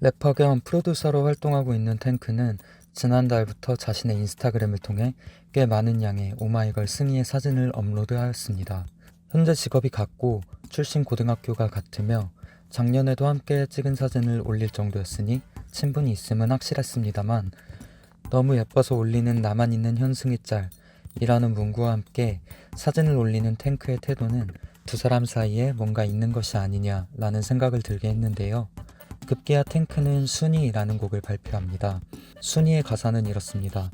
래퍼 겸 프로듀서로 활동하고 있는 탱크는 지난달부터 자신의 인스타그램을 통해 꽤 많은 양의 오마이걸 승희의 사진을 업로드하였습니다. 현재 직업이 같고 출신 고등학교가 같으며 작년에도 함께 찍은 사진을 올릴 정도였으니 친분이 있음은 확실했습니다만 너무 예뻐서 올리는 나만 있는 현승이 짤이라는 문구와 함께 사진을 올리는 탱크의 태도는 두 사람 사이에 뭔가 있는 것이 아니냐라는 생각을 들게 했는데요. 급기야 탱크는 순이라는 곡을 발표합니다. 순이의 가사는 이렇습니다.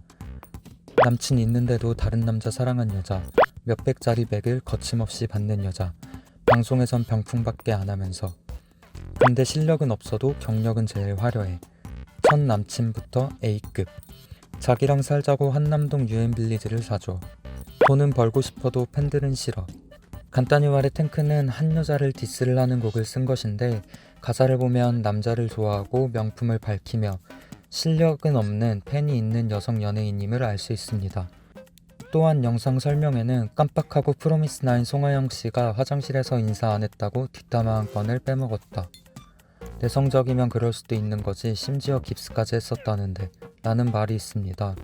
남친 있는데도 다른 남자 사랑한 여자, 몇백짜리 백을 거침없이 받는 여자, 방송에선 병풍밖에 안 하면서. 근데 실력은 없어도 경력은 제일 화려해. 첫 남친부터 A급. 자기랑 살자고 한남동 유엔빌리지를 사줘. 돈은 벌고 싶어도 팬들은 싫어. 간단히 말해 탱크는 한 여자를 디스를 하는 곡을 쓴 것인데 가사를 보면 남자를 좋아하고 명품을 밝히며 실력은 없는 팬이 있는 여성 연예인임을 알 수 있습니다. 또한 영상 설명에는 깜빡하고 프로미스나인 송하영 씨가 화장실에서 인사 안 했다고 뒷담화 한 건을 빼먹었다. 내성적이면 그럴 수도 있는 거지 심지어 깁스까지 했었다는데 라는 말이 있습니다.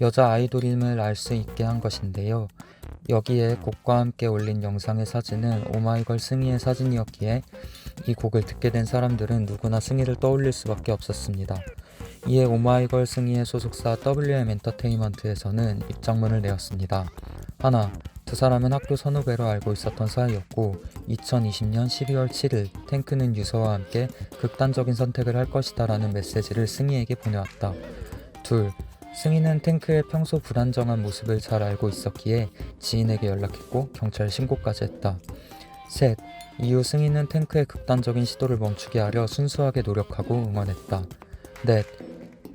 여자 아이돌임을 알 수 있게 한 것인데요. 여기에 곡과 함께 올린 영상의 사진은 오마이걸 승희의 사진이었기에 이 곡을 듣게 된 사람들은 누구나 승희를 떠올릴 수밖에 없었습니다. 이에 오마이걸 승희의 소속사 WM 엔터테인먼트에서는 입장문을 내었습니다. 하나, 두 사람은 학교 선후배로 알고 있었던 사이였고 2020년 12월 7일 탱크는 유서와 함께 극단적인 선택을 할 것이다 라는 메시지를 승희에게 보내왔다. 둘, 승희는 탱크의 평소 불안정한 모습을 잘 알고 있었기에 지인에게 연락했고 경찰 신고까지 했다. 셋, 이후 승희는 탱크의 극단적인 시도를 멈추게 하려 순수하게 노력하고 응원했다. 넷,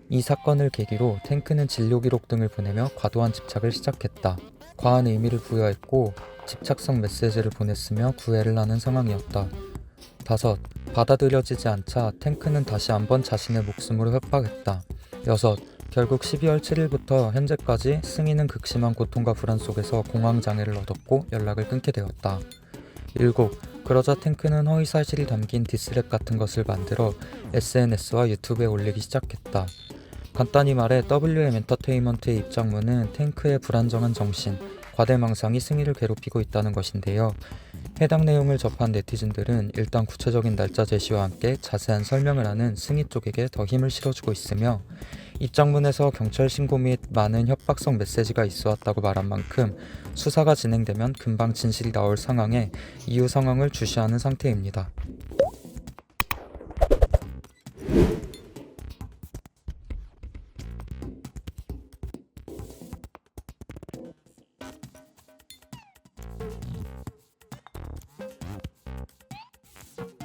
이 사건을 계기로 탱크는 진료 기록 등을 보내며 과도한 집착을 시작했다. 과한 의미를 부여했고 집착성 메시지를 보냈으며 구애를 하는 상황이었다. 다섯, 받아들여지지 않자 탱크는 다시 한번 자신의 목숨으로 협박했다. 여섯, 결국 12월 7일부터 현재까지 승희는 극심한 고통과 불안 속에서 공황 장애를 얻었고 연락을 끊게 되었다. 일곱, 그러자 탱크는 허위 사실이 담긴 디스랩 같은 것을 만들어 SNS와 유튜브에 올리기 시작했다. 간단히 말해 WM 엔터테인먼트의 입장문은 탱크의 불안정한 정신, 과대망상이 승희를 괴롭히고 있다는 것인데요. 해당 내용을 접한 네티즌들은 일단 구체적인 날짜 제시와 함께 자세한 설명을 하는 승희 쪽에게 더 힘을 실어주고 있으며 입장문에서 경찰 신고 및 많은 협박성 메시지가 있어 왔다고 말한 만큼 수사가 진행되면 금방 진실이 나올 상황에 이후 상황을 주시하는 상태입니다.